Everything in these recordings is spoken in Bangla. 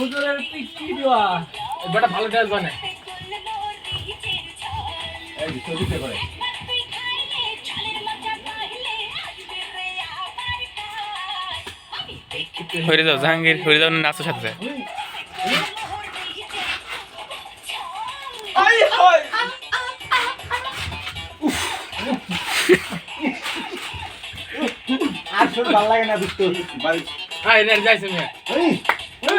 হুজুরের পিক কি বেটা ভালো ডান্স বানায় এই ছবিতে করে। হয়ে যাও জাহাঙ্গীর হয়ে যাও নাচো সাথে। আর ভালো লাগে না দুটো বাড়ি নে যাইছে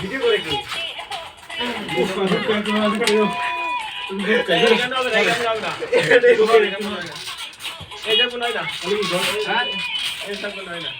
ভিডিও করে কি যে কোন আইনা এই যে কোন আইনা